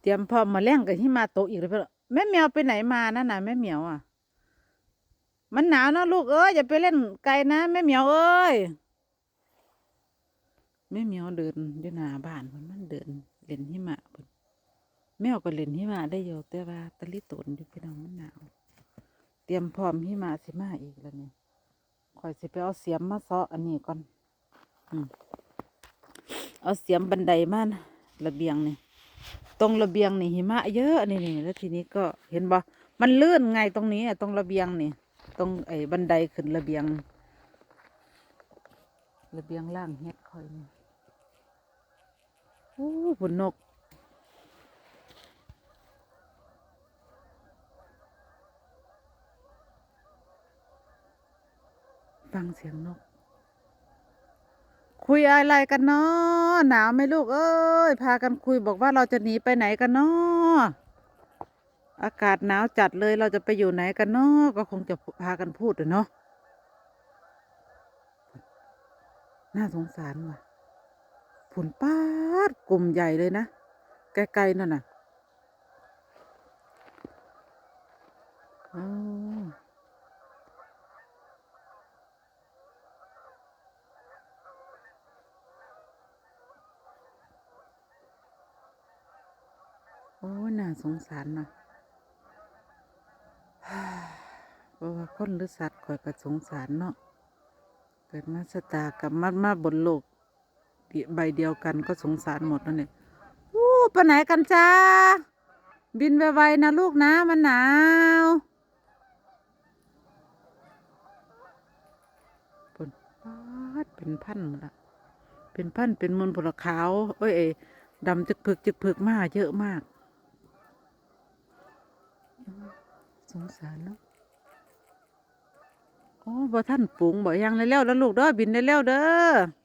เตรียมพร้อมมาแล้งกับที่มาโตกอีกแล้วเพื่อนแม่เหมียวไปไหนมานั่นน่ะแม่เหมียวอะ มันหนาวนะลูกเอ้ยอย่าไปเล่นไกลนะแม่เหมียวเอ้ยแม่เหมียวเดินอยู่หน้าบ้านเพิ่นมันเดินเล่นหิมะพิ่นแมวก็เล่นหิมะได้อยู่แต่ว่าตะลิตนอยู่พี่น้องมันหนาว เตรียมพร้อมหิมะสิมาอีกแล้วนี่ข่อยสิไปเอาเสียมมาซาะอันนี้ก่อน อืมเอาเสียมบันไดมานะระเบียงนี่ ตรงระเบียงนี่หิมะเยอะนี่นี่แล้วทีนี้ก็เห็นบ่มันลื่นไงตรงนี้อะตรงระเบียงนี่ ตรงไอ้บันไดขึ้นระเบียง ระเบียงล่างเฮ็ดคอยนี่โอ้บนนกฟังเสียงนก คุยอะไรกันเนาะหนาวไหมลูกเอ้ย พากันคุยบอกว่าเราจะหนีไปไหนกันเนาะอากาศหนาวจัดเลยเราจะไปอยู่ไหนกันเนาะก็คงจะพากันพูดเนาะน่าสงสารว่ะผุนป้าดกลุ่มใหญ่เลยนะไกลๆนั่นน่ะอ๋อ โอ้น่าสงสารเนาะเพราะว่าคนหรือสัตว์ข่อยก็สงสารเนาะ เกิดมาสตากับมามาบนโลกใบเดียวกันก็สงสารหมดนั่นเองอู้ไปไหนกันจ้า บินไวๆนะลูกนะมันหนาวปนปาดเป็นพันละเป็นพันเป็นมนผลขาวเอ้ยเอ้ยดำจึกผึกจึกผึกมากเยอะมาก สงสารเนาะโอ้บ่ท่านปรุงบ่ยังได้แล้วแล้วลูกเด้อบินได้แล้วเด้อ